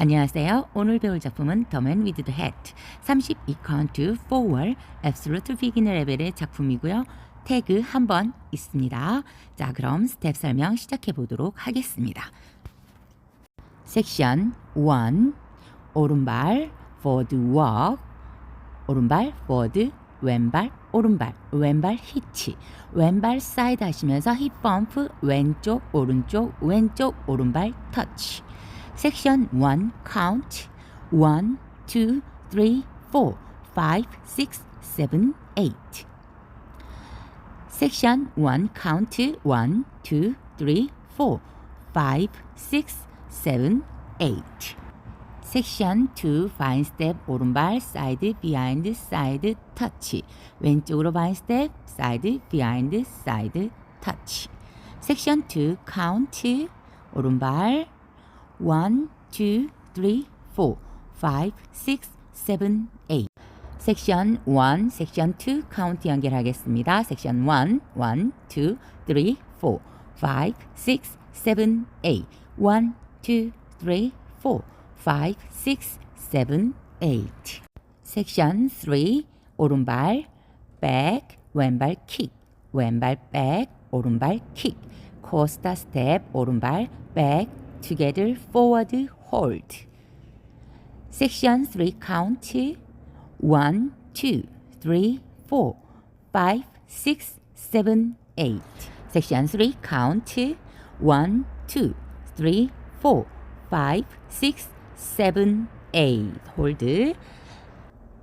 안녕하세요. 오늘 배울 작품은 The Man with the Hat 32카운트 4월 Absolute Beginner 레벨의 작품이고요. 태그 한 번 있습니다. 자, 그럼 스텝 설명 시작해 보도록 하겠습니다. 섹션 1 오른발 forward walk 오른발 forward 왼발 오른발 왼발 히치 왼발 사이드 하시면서 힙 범프 왼쪽 오른쪽 왼쪽 오른발 터치 섹션 1 count 1 2 3 4 5 6 7 8 섹션 1 count 1 2 3 4 5 6 7 8 섹션 2 바인 스텝 오른발 사이드 비하인드 사이드 터치. 왼쪽으로 바인 스텝 사이드 비하인드 사이드 터치. 섹션 2 카운트. 오른발 1 2 3 4 5 6 7 8 섹션 1 섹션 2 카운트 연결하겠습니다. 섹션 1 1 2 3 4 5 6 7 8 1 2 3 4 5 6 7 8 섹션 3 오른발 백 왼발 킥 왼발 백 오른발 킥 코스타 스텝 오른발 백 together forward hold. 섹션 3 카운트 1 2 3 4 5 6 7 8 섹션 3 카운트 1 2 3 4 5 6 7 8 홀드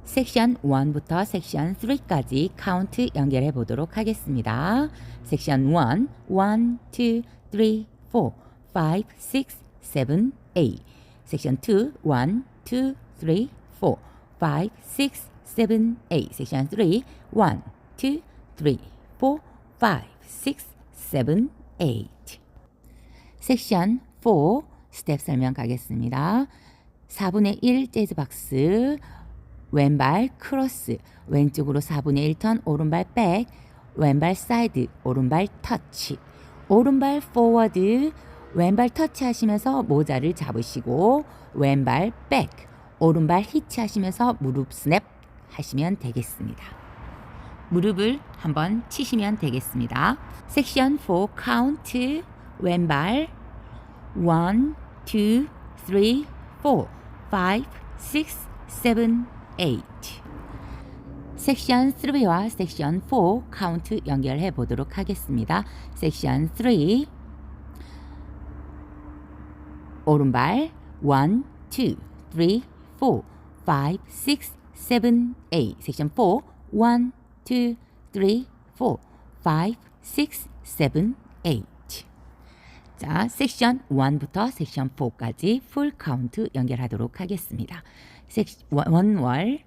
섹션 1부터 섹션 3까지 카운트 연결해 보도록 하겠습니다. 섹션 1 1 2 3 4 5 6 7 8 섹션 2 1 2 3 4 5 6 7 8 섹션 3 1 2 3 4 5 6 7 8 섹션 4 스텝 설명 가겠습니다. 4분의 1 재즈 박스 왼발 크로스 왼쪽으로 4분의 1 턴 오른발 백 왼발 사이드 오른발 터치 오른발 포워드 왼발 터치 하시면서 모자를 잡으시고 왼발 백 오른발 히치 하시면서 무릎 스냅 하시면 되겠습니다. 무릎을 한번 치시면 되겠습니다. 섹션 4 카운트 왼발 1 2 3 4 5 6 7 8 섹션 3와 섹션 4 카운트 연결해 보도록 하겠습니다. 섹션 3 오른발. 1 2 3 4 5 6 7 8 섹션 4 1 2 3 4 5 6 7 8 자, 섹션 1부터 섹션 4까지 풀 카운트 연결하도록 하겠습니다. 섹션 1월.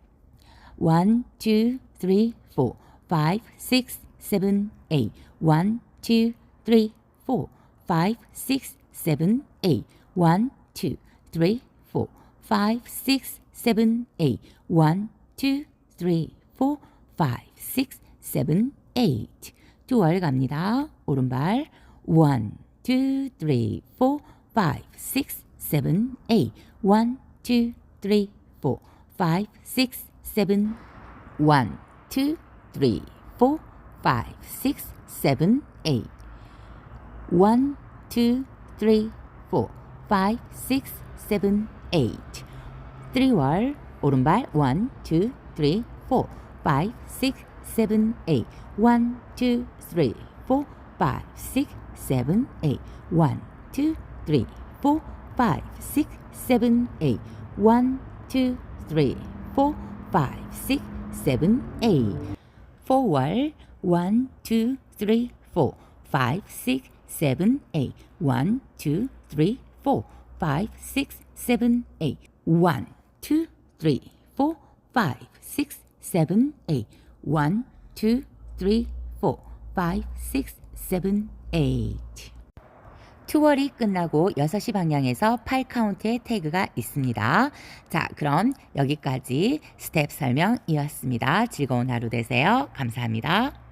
1, 2, 3, 4, 5, 6, 7, 8 1, 2, 3, 4, 5, 6, 7, 8 1, 2, 3, 4, 5, 6, 7, 8 1, 2, 3, 4, 5, 6, 7, 8 2월 갑니다. 오른발. 1, 2, 3, 4, 5, 6, 7, 8 1, 2, 3, 4, 5, 6, 7 1, 2, 3, 4, 5, 6, 7, 8 1, 2, 3, 4, 5, 6, 7, 8 3월 오른발 1, 2, 3, 4, 5, 6, 7, 8 1, 2, 3, 4, 5, 6, 7, 8 1, 2, 3, 4, 5, 6, 7, 8 1, 2, 3, 4, 5, 6, 7, 8 4월 1, 2, 3, 4, 5, 6, 7, 8 1, 2, 3, 4, 5, 6, 7, 8 1, 2, 3, 4, 5, 6, 7, 8 1, 2, 3, 4, 5, 6, 7, 8 투월이 끝나고 6시 방향에서 8카운트의 태그가 있습니다. 자, 그럼 여기까지 스텝 설명이었습니다. 즐거운 하루 되세요. 감사합니다.